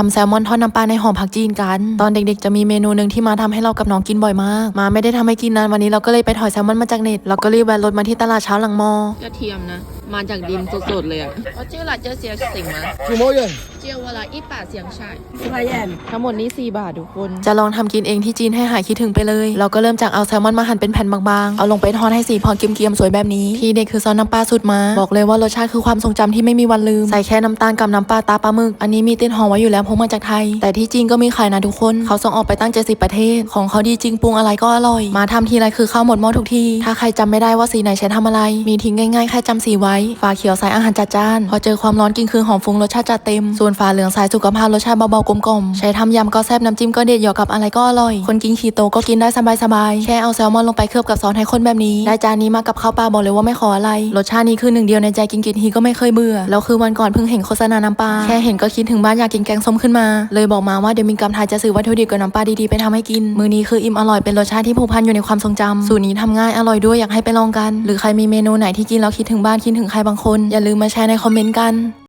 ทำแซลมอนทอดน้ำปลาในหอมผักจีนกัน ตอนเด็กๆจะมีเมนูหนึ่งที่มาทำให้เรากับน้องกินบ่อยมาก มาไม่ได้ทำให้กินนานวันนี้เราก็เลยไปถอยแซลมอนมาจากเน็ตเราก็รีบแวะรถมาที่ตลาดเช้าหลังมอกระเทียมนะ มาจากดินสดๆเลยอะเขาชื่อหลาเจอเสียสิงห์นะ จียววลาอีป่าเสียงชายสบายแยนทั้งหมดนี้ 4 บาททุกคน จะลองทำกินเองที่จีนให้หายคิดถึงไปเลย เราก็เริ่มจากเอาแซลมอนมาหั่นเป็นแผ่นบางๆ เอาลงไปทอดให้สีพอเกรียมๆสวยแบบนี้ ที่เด็กคือซอสน้ำปลาสุดมา บอกเลยว่ารสชาติคือความทรงจำที่ไม่มีวันลืม ใส่แค่น้ำตาลกับน้ำปลาตาปลาหมึก อันนี้มีเต้นหอมไว้อยู่แล้วพกมาจากไทย แต่ที่จีนก็มีขายนะทุกคน เขาส่งออกไปตั้ง 70 ประเทศ ของเขาดีจริงปรุงอะไรก็อร่อย มาทำทีไรคือข้าวหมดหม้อทุกที ถ้าใครจำไม่ได้ว่าสีไหนใช้ทำอะไร มีทิ้งง่ายๆแค่จำสีไว้ ฝาเขียวใส่อาหารจัดจ้าน พอเจอความร้อนกินคือหอมฟุ้งรสชาติจัดเต็ม ส่วนฝาเหลืองใส่สุขภาพรสชาติเบาๆกลมๆ ใช้ทำยำก็แซ่บน้ำจิ้มก็เด็ดหยอกกับอะไรก็อร่อย คนกินคีโตก็กินได้สบายๆ แค่เอาแซลมอนลงไปเคลือบกับซอสให้ข้นแบบนี้ ได้จานนี้มากับข้าวปลาบอกเลยว่าไม่ขออะไร รสชาตินี้คือหนึ่งเดียวในใจกินกินทีก็ไม่เคยเบื่อ แล้วคือวันก่อนเพิ่งเห็นโฆษณาน้ำปลา แค่เห็นก็คิดถึงบ้านอยากกินแกงส้มขึ้นมา เลยบอกมาว่าเดี๋ยวมินกำไทยจะซื้อวัตถุดิบกับน้ำปลาดีๆไปทำให้กิน มื้อนี้คืออิ่มอร่อยเป็นรสชาติที่ผูกพันอยู่ในความทรงจำสูตรนี้ทำง่ายอร่อยด้วยอยากให้ไปลองกัน หรือใครมีเมนูไหนที่กินแล้วคิดถึงบ้านคิดถึงใครบางคน อย่าลืมมาแชร์ในคอมเมนต์กัน